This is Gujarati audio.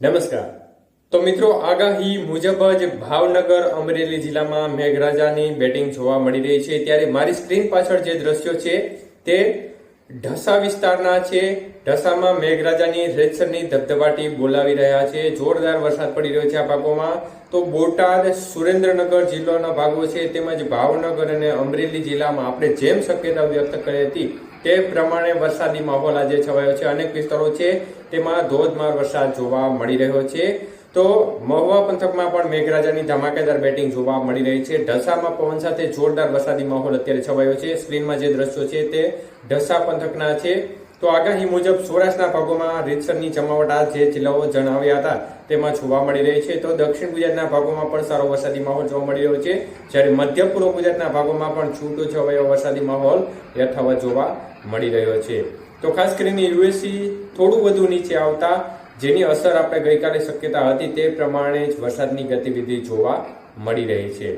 નમસ્કાર. તો મિત્રો, આગાહી મુજબ જ ભાવનગર અમરેલી જિલ્લામાં મેઘરાજાની બેટિંગ જોવા મળી રહી છે. ત્યારે મારી સ્ક્રીન પાછળ જે દ્રશ્યો છે, તે ઢસા વિસ્તારના છે. ઢસામાં મેઘરાજાની રેતસરની ધબધબાટી બોલાવી રહ્યા છે. જોરદાર વરસાદ પડી રહ્યો છે આ ભાગોમાં. તો બોટાદ, સુરેન્દ્રનગર જિલ્લાના ભાગો છે. તેમજ ભાવનગર અને અમરેલી જિલ્લામાં આપણે જેમ શક્યતા વ્યક્ત કરી હતી તે પ્રમાણે વરસાદી માહોલ આજે છવાયો છે. અનેક વિસ્તારો છે, તેમાં ધોધમાર વરસાદ જોવા મળી રહ્યો છે. તો મહુવા પંથકમાં પણ મેઘરાજાની ધમાકેદાર બેટિંગ જોવા મળી રહી છે. ઢસામાં પવન સાથે જોરદાર વરસાદી માહોલ અત્યારે છવાયો છે. સ્ક્રીનમાં જે દ્રશ્યો છે તે ઢસા પંથકના છે. તો આગાહી મુજબ સૌરાષ્ટ્રના ભાગોમાં રીતસરની જમાવટ જે જિલ્લાઓ જણાવ્યા હતા તેમાં જોવા મળી રહી છે. તો દક્ષિણ ગુજરાતના ભાગોમાં પણ સારો વરસાદી માહોલ જોવા મળી રહ્યો છે. જ્યારે મધ્ય પૂર્વ ગુજરાતના ભાગોમાં પણ છૂટો છવાયો વરસાદી માહોલ યથાવત જોવા મળી રહ્યો છે. તો ખાસ કરીને યુએસસી થોડું વધુ નીચે આવતા જેની અસર આપણે ગઈકાલે શક્યતા હતી તે પ્રમાણે જ વરસાદની ગતિવિધિ જોવા મળી રહી છે.